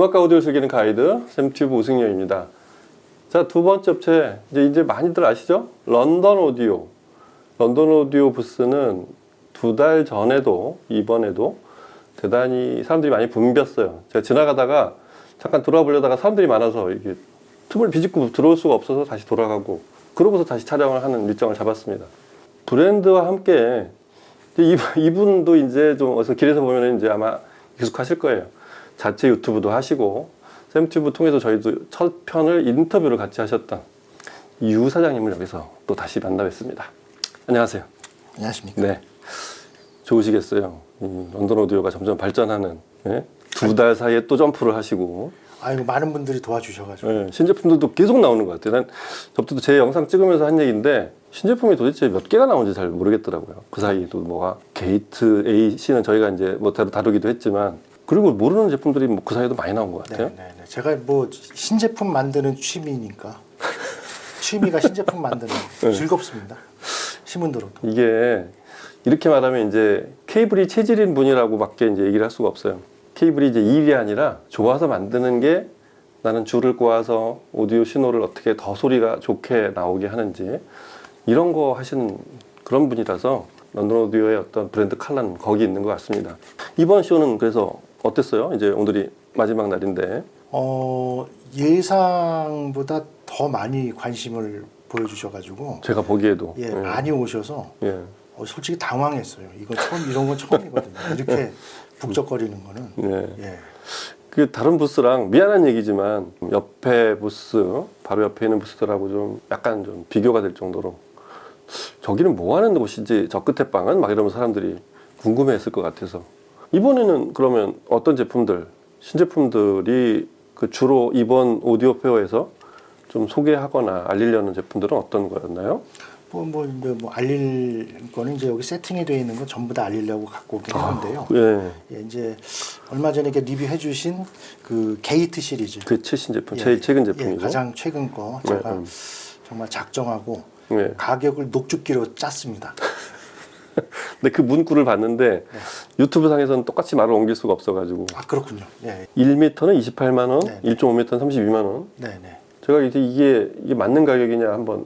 음악과 오디오를 즐기는 가이드 샘튜브 우승열입니다. 자, 두 번째 업체 이제 이제 많이들 아시죠? 런던 오디오. 런던 오디오 부스는 두 달 전에도 이번에도 대단히 사람들이 많이 붐볐어요. 제가 지나가다가 잠깐 돌아와 보려다가 사람들이 많아서 이게 틈을 비집고 들어올 수가 없어서 다시 돌아가고 그러고서 다시 촬영을 하는 일정을 잡았습니다. 브랜드와 함께 이분도 이제 좀 어디서 길에서 보면 이제 아마 익숙하실 거예요. 자체 유튜브도 하시고 샘튜브 통해서 저희도 첫 편을 인터뷰를 같이 하셨던 유 사장님을 여기서 또 다시 만나 뵙습니다. 안녕하세요. 안녕하십니까. 네. 좋으시겠어요. 이 런던 오디오가 점점 발전하는 두 달 사이에 또 점프를 하시고 아이고 많은 분들이 도와주셔가지고 예, 신제품들도 계속 나오는 것 같아요. 난 저때도 제 영상 찍으면서 한 얘기인데 신제품이 도대체 몇 개가 나오는지 잘 모르겠더라고요. 그 사이 또 뭐가 게이트 A, C는 저희가 이제 뭐 다루- 다루기도 했지만 그리고 모르는 제품들이 뭐 그 사이에도 많이 나온 것 네, 같아요. 네, 네. 제가 뭐 신제품 만드는 취미니까 취미가 신제품 만드는 네. 즐겁습니다. 신문 들어도. 이게 이렇게 말하면 이제 케이블이 체질인 분이라고밖에 이제 얘기를 할 수가 없어요. 케이블이 이제 일이 아니라 좋아서 만드는 게 나는 줄을 꼬아서 오디오 신호를 어떻게 더 소리가 좋게 나오게 하는지 이런 거 하시는 그런 분이라서 런던 오디오의 어떤 브랜드 칼라는 거기 있는 것 같습니다. 이번 쇼는 그래서 어땠어요? 이제 오늘이 마지막 날인데 어 예상보다 더 많이 관심을 보여주셔가지고 제가 보기에도 예, 예. 많이 오셔서 예. 어, 솔직히 당황했어요. 이거 처음 이런 건 처음이거든요. 이렇게 북적거리는 거는 예. 예. 그 다른 부스랑 미안한 얘기지만 옆에 부스 바로 옆에 있는 부스들하고 좀 약간 좀 비교가 될 정도로 저기는 뭐 하는 곳이지 저 끝에 빵은 막 이러면 사람들이 궁금해했을 것 같아서 이번에는 그러면 어떤 제품들 신제품들이 그 주로 이번 오디오 페어에서 좀 소개하거나 알리려는 제품들은 어떤 거였나요? 뭐, 뭐, 이제 뭐 알릴 거는 이제 여기 세팅이 되어 있는 건 전부 다 알리려고 갖고 오긴 했는데요. 예, 예, 이제 얼마 전에 이렇게 리뷰해 주신 그 게이트 시리즈. 그 최신 제품, 예, 제일 최근 예, 제품이고. 가장 최근 거 네, 제가 음. 정말 작정하고 예. 가격을 녹즙기로 짰습니다. 근데 그 문구를 봤는데 네. 유튜브 상에서는 똑같이 말을 옮길 수가 없어가지고 아 그렇군요. 예, 1m는 28만 원, 네, 네. 1.5m는 32만 원. 네, 네. 제가 이제 이게 이게 맞는 가격이냐 한번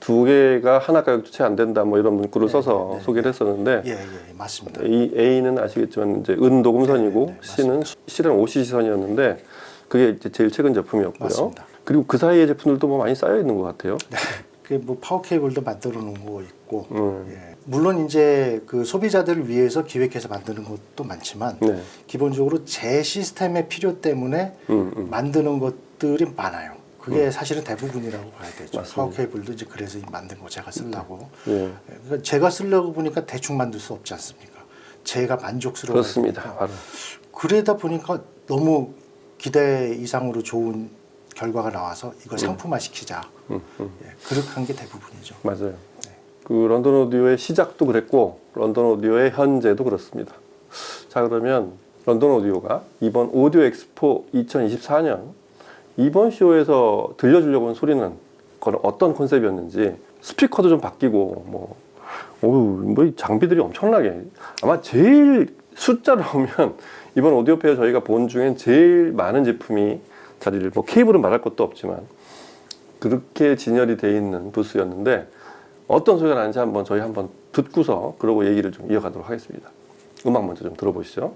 두 개가 하나 가격도 채 안 된다 뭐 이런 문구를 네, 써서 네, 네, 소개를 했었는데 예, 예, 맞습니다. A, A는 아시겠지만 이제 은 녹음선이고 네, 네, 네, C는 실은 OCC 선이었는데 그게 이제 제일 최근 제품이었고요. 맞습니다. 그리고 그 사이에 제품들도 뭐 많이 쌓여 있는 것 같아요. 그뭐 파워 케이블도 만들어 놓은 거 있고, 음. 예. 물론 이제 그 소비자들을 위해서 기획해서 만드는 것도 많지만 네. 기본적으로 제 시스템의 필요 때문에 음, 음. 만드는 것들이 많아요. 그게 사실은 대부분이라고 봐야 되죠. 맞습니다. 파워 케이블도 이제 그래서 만든 거 제가 쓰려고. 예. 그러니까 제가 쓰려고 보니까 대충 만들 수 없지 않습니까? 제가 만족스러워. 그렇습니다. 바로. 그러다 보니까 너무 기대 이상으로 좋은 결과가 나와서 이걸 상품화 시키자. 음, 음. 예, 그렇게 한 게 대부분이죠. 맞아요. 그 런던 오디오의 시작도 그랬고 런던 오디오의 현재도 그렇습니다. 자 그러면 런던 오디오가 이번 오디오 엑스포 2024년 이번 쇼에서 들려주려고 한 소리는 그건 어떤 컨셉이었는지 스피커도 좀 바뀌고 뭐 어우 뭐이 장비들이 엄청나게 아마 제일 숫자로 보면 이번 오디오 페어 저희가 본 중엔 제일 많은 제품이 자리를 뭐 케이블은 말할 것도 없지만 그렇게 진열이 돼 있는 부스였는데 어떤 소리가 나는지 한번 저희 한번 듣고서 그러고 얘기를 좀 이어가도록 하겠습니다. 음악 먼저 좀 들어보시죠.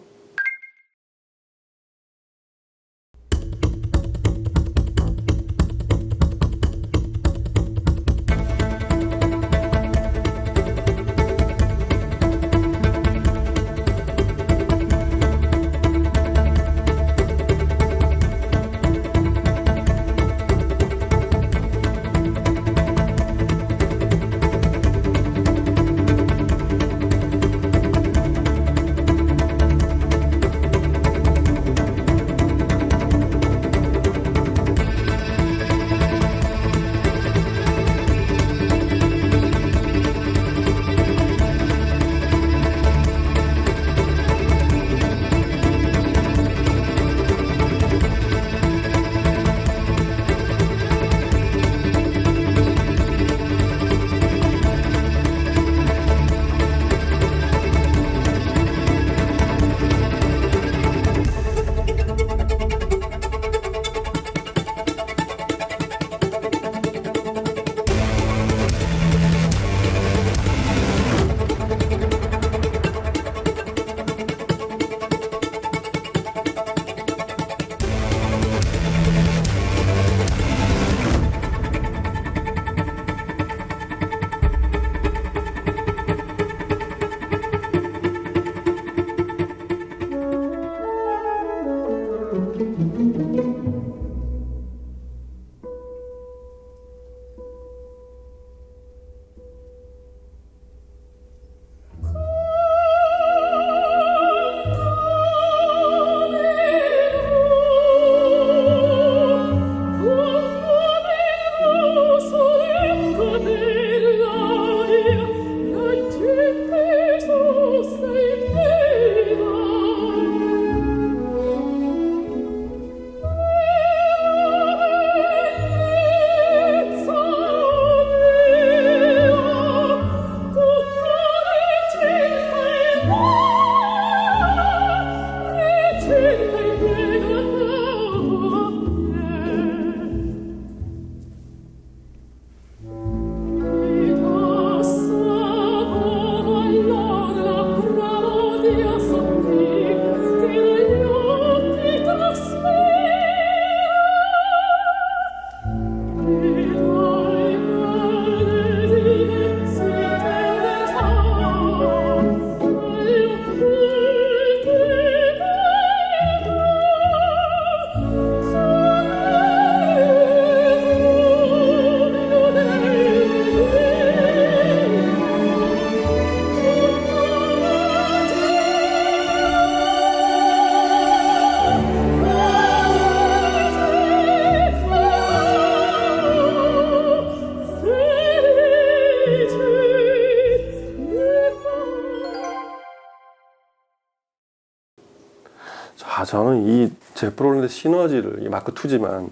저는 이 제프롤랜드 시너지를 이 마크 2지만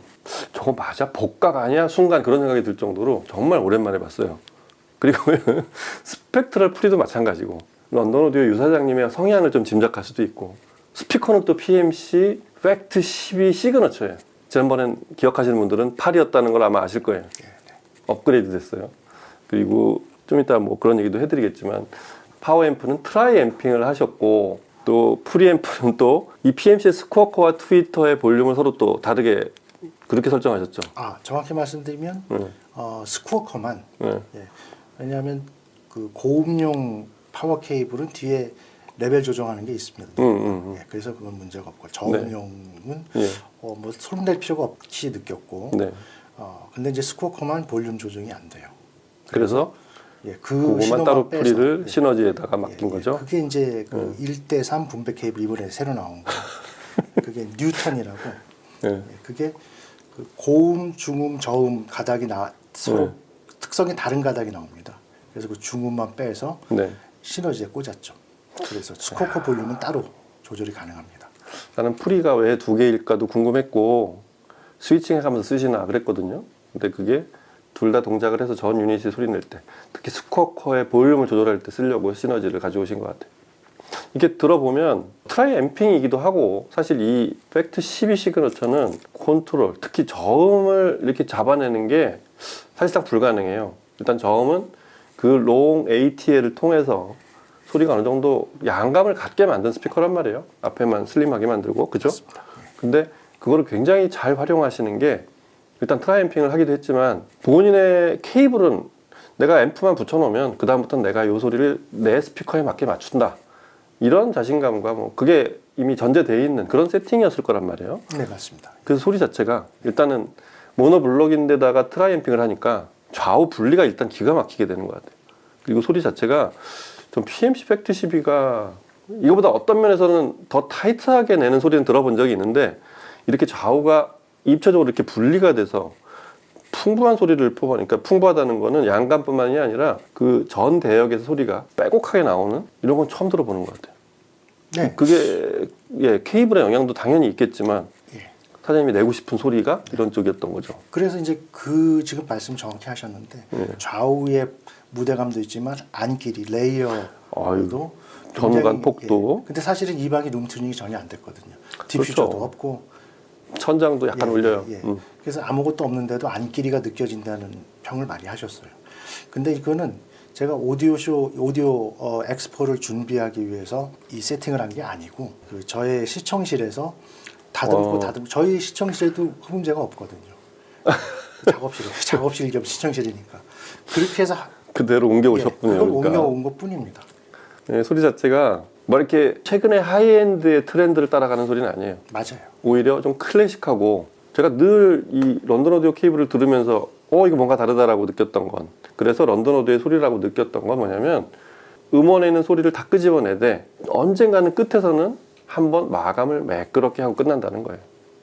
저거 맞아 복각 아니야 순간 그런 생각이 들 정도로 정말 오랜만에 봤어요. 그리고 스펙트럴 프리도 마찬가지고 런던 오디오 유사장님의 성향을 좀 짐작할 수도 있고 스피커는 또 PMC 팩트 12 시그너처예요. 지난번엔 기억하시는 분들은 8이었다는 걸 아마 아실 거예요. 업그레이드 됐어요. 그리고 좀 이따 뭐 그런 얘기도 해드리겠지만 파워 앰프는 트라이 앰핑을 하셨고 또 프리앰프는 또 이 PMC 스쿼커와 트위터의 볼륨을 서로 또 다르게 그렇게 설정하셨죠. 아 정확히 말씀드리면 네. 어, 스쿠어커만 네. 예. 왜냐하면 그 고음용 파워 케이블은 뒤에 레벨 조정하는 게 있습니다. 음, 음, 음. 예, 그래서 그건 문제가 없고 저음용은 예. 어, 뭐 소름 낼 필요가 없이 느꼈고 네. 어, 근데 이제 스쿠어커만 볼륨 조정이 안 돼요. 그래서 예, 그 그것만 따로 프리를 예. 시너지에다가 맡긴 예, 예. 거죠. 그게 이제 그 1대3 분배 케이블 이번에 새로 나온 거. 그게 뉴턴이라고. 예. 예, 그게 그 고음, 중음, 저음 가닥이 나 서로 네. 특성이 다른 가닥이 나옵니다. 그래서 그 중음만 빼서 네. 시너지에 꽂았죠. 그래서 스코커 볼륨은 따로 조절이 가능합니다. 나는 프리가 왜 두 개일까도 궁금했고 스위칭해가면서 쓰시나 그랬거든요. 근데 그게 둘 다 동작을 해서 전 유닛이 소리 낼 때, 특히 스쿼커의 볼륨을 조절할 때 쓰려고 시너지를 가져오신 것 같아요. 이게 들어보면 트라이 앰핑이기도 하고 사실 이 팩트 12 시그너처는 컨트롤, 특히 저음을 이렇게 잡아내는 게 사실상 불가능해요. 일단 저음은 그 롱 ATL을 통해서 소리가 어느 정도 양감을 갖게 만든 스피커란 말이에요. 앞에만 슬림하게 만들고 그죠? 근데 그거를 굉장히 잘 활용하시는 게 일단 트라이앰핑을 하기도 했지만 본인의 케이블은 내가 앰프만 붙여놓으면 그 다음부터는 내가 이 소리를 내 스피커에 맞게 맞춘다. 이런 자신감과 뭐 그게 이미 전제되어 있는 그런 세팅이었을 거란 말이에요. 네 맞습니다. 그래서 소리 자체가 일단은 모노 블록인데다가 트라이앰핑을 하니까 좌우 분리가 일단 기가 막히게 되는 것 같아요. 그리고 소리 자체가 좀 PMC 팩트 12가 이거보다 어떤 면에서는 더 타이트하게 내는 소리는 들어본 적이 있는데 이렇게 좌우가 입체적으로 이렇게 분리가 돼서 풍부한 소리를 뽑아내니까 풍부하다는 거는 양감뿐만이 아니라 그 전 대역에서 소리가 빼곡하게 나오는 이런 건 처음 들어보는 것 같아요. 네. 그게 예 케이블의 영향도 당연히 있겠지만 예. 사장님이 내고 싶은 소리가 이런 쪽이었던 거죠. 그래서 이제 그 지금 말씀 정확히 하셨는데 예. 좌우에 무대감도 있지만 안끼리 레이어도 전간 폭도. 예. 근데 사실은 이 방이 룸 튜닝이 전혀 안 됐거든요. 디퓨저도 그렇죠. 없고 천장도 약간 예, 올려요. 예, 예. 음. 그래서 아무것도 없는데도 안끼리가 느껴진다는 평을 많이 하셨어요. 근데 이거는 제가 오디오 쇼, 오디오 어, 엑스포를 준비하기 위해서 이 세팅을 한 게 아니고 그 저의 시청실에서 다듬고 어. 다듬고 저희 시청실에도 흡음재가 없거든요. 작업실 작업실 겸 시청실이니까 그렇게 해서 하- 그대로 옮겨 예, 오셨군요. 그걸 그러니까. 옮겨 온 것 뿐입니다. 예, 소리 자체가 뭐 이렇게 최근에 하이엔드의 트렌드를 따라가는 소리는 아니에요. 맞아요. 오히려 좀 클래식하고 제가 늘 이 런던 오디오 케이블을 들으면서 어 이거 뭔가 다르다라고 느꼈던 건 그래서 런던 오디오의 소리라고 느꼈던 건 뭐냐면 음원에 있는 소리를 다 끄집어내되 언젠가는 끝에서는 한번 마감을 매끄럽게 하고 끝난다는 거예요.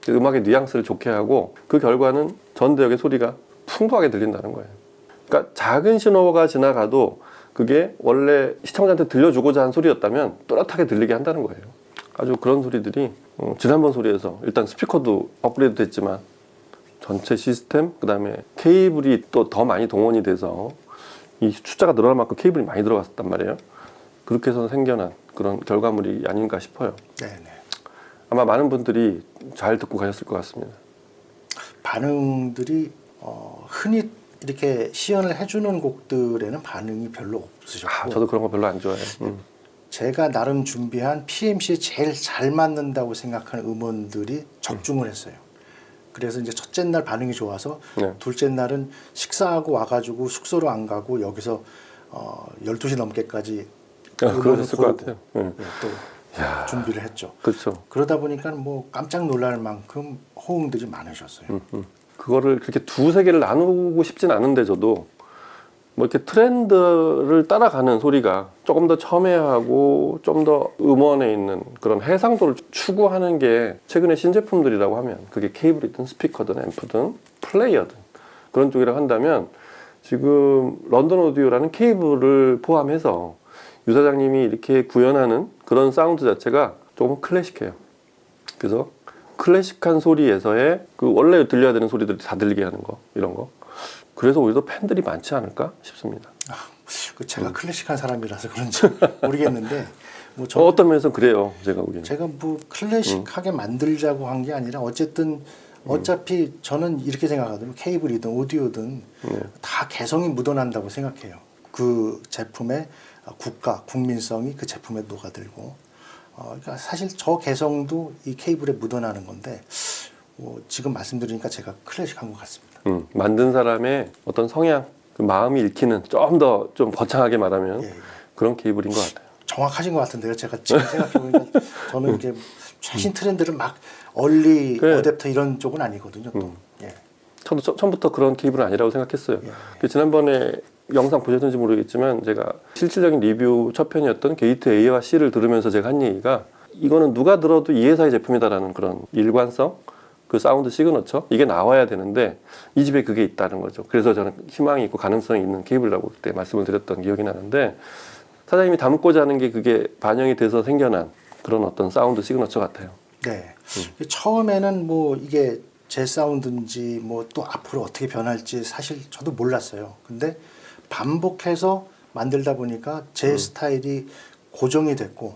그 음악의 뉘앙스를 좋게 하고 그 결과는 전 대역의 소리가 풍부하게 들린다는 거예요. 그러니까 작은 신호가 지나가도 그게 원래 시청자한테 들려주고자 한 소리였다면 또렷하게 들리게 한다는 거예요. 아주 그런 소리들이 어, 지난번 소리에서 일단 스피커도 업그레이드 됐지만 전체 시스템 그다음에 케이블이 또 더 많이 동원이 돼서 이 숫자가 늘어날 만큼 케이블이 많이 들어갔단 말이에요. 그렇게 해서 생겨난 그런 결과물이 아닌가 싶어요. 네, 네. 아마 많은 분들이 잘 듣고 가셨을 것 같습니다. 반응들이 어, 흔히 이렇게 시연을 해주는 곡들에는 반응이 별로 없으셨고 아, 저도 그런 거 별로 안 좋아해요. 음. 제가 나름 준비한 PMC에 제일 잘 맞는다고 생각하는 음원들이 적중을 했어요. 그래서 이제 첫째 날 반응이 좋아서 네. 둘째 날은 식사하고 와가지고 숙소로 안 가고 여기서 어, 12시 넘게까지 아, 그러셨을 것 같아요. 예. 예, 또 준비를 했죠. 그렇죠. 그러다 보니까 뭐 깜짝 놀랄 만큼 호응들이 많으셨어요. 음, 음. 그거를 그렇게 두세 개를 나누고 싶진 않은데 저도 뭐 이렇게 트렌드를 따라가는 소리가 조금 더 첨예하고 좀 더 음원에 있는 그런 해상도를 추구하는 게 최근에 신제품들이라고 하면 그게 케이블이든 스피커든 앰프든 플레이어든 그런 쪽이라고 한다면 지금 런던 오디오라는 케이블을 포함해서 유 사장님이 이렇게 구현하는 그런 사운드 자체가 조금 클래식해요. 그래서 클래식한 소리에서의 그 원래 들려야 되는 소리들이 다 들리게 하는 거 이런 거. 그래서 오히려 팬들이 많지 않을까 싶습니다. 그 음. 제가 클래식한 사람이라서 그런지 모르겠는데 뭐 저, 어, 어떤 면에서 그래요, 제가 보기에는. 제가 뭐 클래식하게 만들자고 한 게 아니라 어쨌든 어차피 저는 이렇게 생각하거든요. 케이블이든 오디오든 다 개성이 묻어난다고 생각해요. 그 제품의 국가, 국민성이 그 제품에 녹아들고 어, 그러니까 사실 저 개성도 이 케이블에 묻어나는 건데 뭐 지금 말씀드리니까 제가 클래식한 것 같습니다. 음, 만든 사람의 어떤 성향, 그 마음이 읽히는 좀 더 좀 거창하게 말하면 예, 예. 그런 케이블인 것 같아요. 정확하신 것 같은데요. 제가 지금 생각해보니까 저는 이게 최신 트렌드를 막 얼리 그래. 어댑터 이런 쪽은 아니거든요. 또. 예. 저도 처, 처음부터 그런 케이블은 아니라고 생각했어요. 예. 그 지난번에 영상 보셨는지 모르겠지만 제가 실질적인 리뷰 첫 편이었던 게이트 A와 C를 들으면서 제가 한 얘기가 이거는 누가 들어도 이 회사의 제품이다라는 그런 일관성, 그 사운드 시그너처 이게 나와야 되는데 이 집에 그게 있다는 거죠. 그래서 저는 희망이 있고 가능성이 있는 케이블이라고 그때 말씀을 드렸던 기억이 나는데 사장님이 담고자 하는 게 그게 반영이 돼서 생겨난 그런 어떤 사운드 시그너처 같아요. 네. 음. 처음에는 뭐 이게 제 사운드인지 뭐 또 앞으로 어떻게 변할지 사실 저도 몰랐어요. 근데 반복해서 만들다 보니까 제 음. 스타일이 고정이 됐고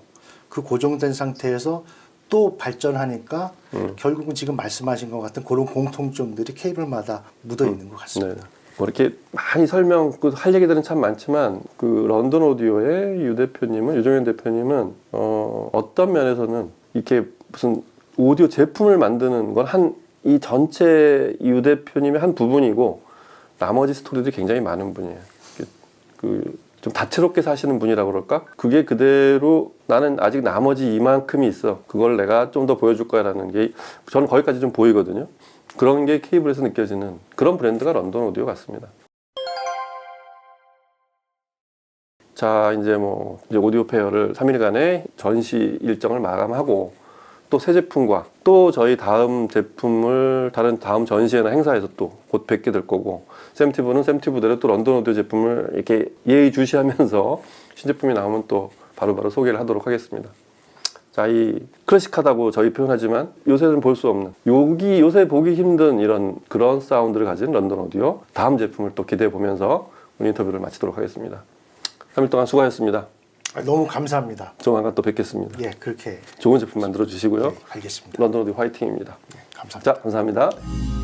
그 고정된 상태에서 또 발전하니까 음. 결국은 지금 말씀하신 것 같은 그런 공통점들이 케이블마다 묻어 있는 것 같습니다. 네. 뭐 이렇게 많이 설명 그할 얘기들은 참 많지만 그 런던 오디오의 유 대표님은 유종현 대표님은 어, 어떤 면에서는 이렇게 무슨 오디오 제품을 만드는 건 한 이 전체 유 대표님의 한 부분이고 나머지 스토리들이 굉장히 많은 분이에요. 그 좀 다채롭게 사시는 분이라고 그럴까? 그게 그대로 나는 아직 나머지 이만큼이 있어. 그걸 내가 좀 더 보여줄 거야라는 게 저는 거기까지 좀 보이거든요. 그런 게 케이블에서 느껴지는 그런 브랜드가 런던 오디오 같습니다. 자, 이제 뭐 이제 오디오 페어를 3일간의 전시 일정을 마감하고 또 새 제품과 또 저희 다음 제품을 다른 다음 전시회나 행사에서 또 곧 뵙게 될 거고 샘티브는 샘티브대로 또 런던 오디오 제품을 이렇게 예의주시하면서 신제품이 나오면 또 바로 바로 소개를 하도록 하겠습니다. 자, 이 클래식하다고 저희 표현하지만 요새는 볼 수 없는 여기 요새 보기 힘든 이런 그런 사운드를 가진 런던 오디오 다음 제품을 또 기대해 보면서 오늘 인터뷰를 마치도록 하겠습니다. 3일 동안 수고하셨습니다. 아, 너무 감사합니다. 조만간 또 뵙겠습니다. 예, 그렇게 좋은 제품 만들어 주시고요. 예, 알겠습니다. 런던 오디오 화이팅입니다. 예, 감사합니다. 자, 감사합니다.